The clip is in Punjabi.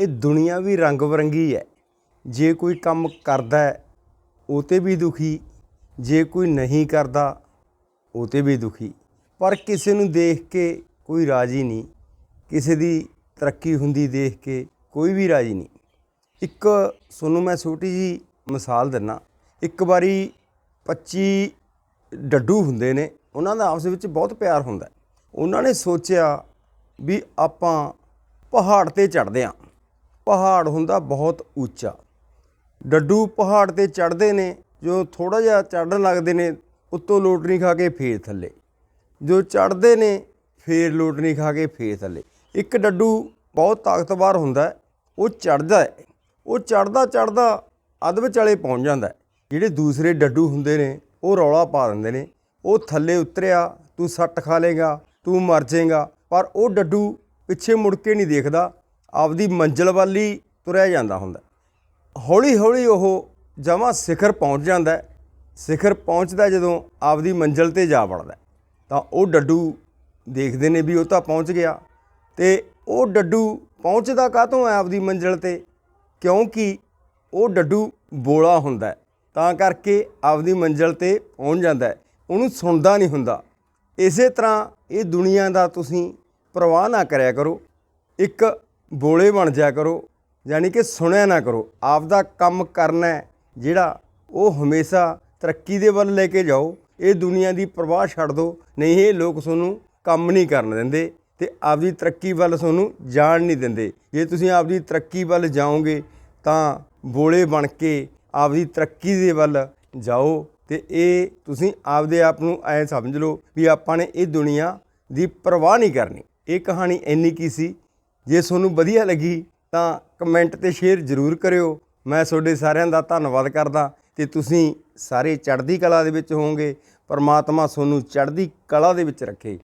ਇਹ ਦੁਨੀਆ ਵੀ ਰੰਗ ਬਰੰਗੀ ਹੈ। ਜੇ ਕੋਈ ਕੰਮ ਕਰਦਾ ਹੈ, ਉਹ ਤੇ ਵੀ ਦੁਖੀ। ਜੇ ਕੋਈ ਨਹੀਂ ਕਰਦਾ, ਉਹ ਤੇ ਵੀ ਦੁਖੀ। ਪਰ ਕਿਸੇ ਨੂੰ ਦੇਖ ਕੇ ਕੋਈ ਰਾਜੀ ਨਹੀਂ। ਕਿਸੇ ਦੀ ਤਰੱਕੀ ਹੁੰਦੀ ਦੇਖ ਕੇ ਕੋਈ ਵੀ ਰਾਜੀ ਨਹੀਂ। ਇੱਕ, ਤੁਹਾਨੂੰ ਮੈਂ ਛੋਟੀ ਜੀ ਮਿਸਾਲ ਦਿੰਨਾ। ਇੱਕ ਵਾਰੀ 25 ਡੱਡੂ ਹੁੰਦੇ ਨੇ, ਉਹਨਾਂ ਦਾ ਆਪਸ ਵਿੱਚ ਬਹੁਤ ਪਿਆਰ ਹੁੰਦਾ ਉਹਨਾਂ ਨੇ ਸੋਚਿਆ ਵੀ ਆਪਾਂ ਪਹਾੜ ਤੇ ਚੜ੍ਹਦੇ ਆਂ ਪਹਾੜ ਹੁੰਦਾ ਬਹੁਤ ਉੱਚਾ। ਡੱਡੂ ਪਹਾੜ ਤੇ ਚੜ੍ਹਦੇ ਨੇ, ਜੋ ਥੋੜਾ ਜਿਹਾ ਚੜ੍ਹਨ ਲੱਗਦੇ ਨੇ, ਉੱਤੋਂ ਲੋਟਣੀ ਖਾ ਕੇ ਫੇਰ ਥੱਲੇ। ਜੋ ਚੜ੍ਹਦੇ ਨੇ, ਫੇਰ ਲੋਟਣੀ ਖਾ ਕੇ ਫੇਰ ਥੱਲੇ। ਇੱਕ ਡੱਡੂ ਬਹੁਤ ਤਾਕਤਵਰ ਹੁੰਦਾ ਉਹ ਚੜ੍ਹਦਾ ਹੈ। ਉਹ ਚੜ੍ਹਦਾ ਚੜ੍ਹਦਾ ਅੱਧ ਵਿਚਾਲੇ ਪਹੁੰਚ ਜਾਂਦਾ ਜਿਹੜੇ ਦੂਸਰੇ ਡੱਡੂ ਹੁੰਦੇ ਨੇ, ਉਹ ਰੌਲਾ ਪਾ ਦਿੰਦੇ ਨੇ। ਉਹ ਥੱਲੇ ਉਤਰਿਆ, ਤੂੰ ਸੱਟ ਖਾ ਲੇਗਾ, ਤੂੰ ਮਰ ਜਾਏਗਾ, ਪਰ ਉਹ ਡੱਡੂ ਪਿੱਛੇ ਮੁੜ ਕੇ ਨਹੀਂ ਦੇਖਦਾ। ਆਪਦੀ ਮੰਜ਼ਿਲ ਵੱਲ ਹੀ ਤੁਰਿਆ ਜਾਂਦਾ ਹੁੰਦਾ। ਹੌਲੀ ਹੌਲੀ ਉਹ ਜਮਾ ਸਿਖਰ ਪਹੁੰਚ ਜਾਂਦਾ ਸਿਖਰ ਪਹੁੰਚਦਾ ਜਦੋਂ ਆਪਦੀ ਮੰਜ਼ਿਲ ਤੇ ਜਾ ਵੜਦਾ ਤਾਂ ਉਹ ਡੱਡੂ ਦੇਖਦੇ ਨੇ ਵੀ ਉਹ ਤਾਂ ਪਹੁੰਚ ਗਿਆ। ਤੇ ਉਹ ਡੱਡੂ ਪਹੁੰਚਦਾ ਕਾਹਤੋਂ ਹੈ ਆਪਦੀ ਮੰਜ਼ਿਲ ਤੇ? ਕਿਉਂਕਿ ਉਹ ਡੱਡੂ ਬੋਲਾ ਹੁੰਦਾ ਤਾਂ ਕਰਕੇ ਆਪਦੀ ਮੰਜ਼ਿਲ ਤੇ ਪਹੁੰਚ ਜਾਂਦਾ ਉਹਨੂੰ ਸੁਣਦਾ ਨਹੀਂ ਹੁੰਦਾ। ਇਸੇ ਤਰ੍ਹਾਂ ਇਹ ਦੁਨੀਆ ਦਾ ਤੁਸੀਂ ਪ੍ਰਵਾਹ ਨਾ ਕਰਿਆ ਕਰੋ। ਇੱਕ ਬੋਲੇ ਬਣ ਜਾ ਕਰੋ, ਯਾਨੀ ਕਿ ਸੁਣਿਆ ਨਾ ਕਰੋ। ਆਪਦਾ ਕੰਮ ਕਰਨਾ ਜਿਹੜਾ ਉਹ ਹਮੇਸ਼ਾ ਤਰੱਕੀ ਦੇ ਵੱਲ ਲੈ ਕੇ ਜਾਓ। ਇਹ ਦੁਨੀਆ ਦੀ ਪਰਵਾਹ ਛੱਡ ਦਿਓ, ਨਹੀਂ ਇਹ ਲੋਕ ਤੁਹਾਨੂੰ ਕੰਮ ਨਹੀਂ ਕਰਨ ਦਿੰਦੇ ਤੇ ਆਪਦੀ ਤਰੱਕੀ ਵੱਲ ਤੁਹਾਨੂੰ ਜਾਣ ਨਹੀਂ ਦਿੰਦੇ। ਜੇ ਤੁਸੀਂ ਆਪਦੀ ਤਰੱਕੀ ਵੱਲ ਜਾਓਗੇ, ਤਾਂ ਬੋਲੇ ਬਣ ਕੇ ਆਪਦੀ ਤਰੱਕੀ ਦੇ ਵੱਲ ਜਾਓ ਤੇ ਇਹ ਤੁਸੀਂ ਆਪਦੇ ਆਪ ਨੂੰ ਐ ਸਮਝ ਲਓ ਵੀ ਆਪਾਂ ਨੇ ਇਹ ਦੁਨੀਆ ਦੀ ਪਰਵਾਹ ਨਹੀਂ ਕਰਨੀ। ਇਹ ਕਹਾਣੀ ਇੰਨੀ ਕੀ ਸੀ ਜੇ ਤੁਹਾਨੂੰ ਵਧੀਆ ਲੱਗੀ ਤਾਂ ਕਮੈਂਟ ਤੇ ਸ਼ੇਅਰ ਜ਼ਰੂਰ ਕਰਿਓ। ਮੈਂ ਤੁਹਾਡੇ ਸਾਰਿਆਂ ਦਾ ਧੰਨਵਾਦ ਕਰਦਾ ਤੇ ਤੁਸੀਂ ਸਾਰੇ ਚੜ੍ਹਦੀ ਕਲਾ ਦੇ ਵਿੱਚ ਹੋਵੋਗੇ। ਪਰਮਾਤਮਾ ਤੁਹਾਨੂੰ ਚੜ੍ਹਦੀ ਕਲਾ ਦੇ ਵਿੱਚ ਰੱਖੇ।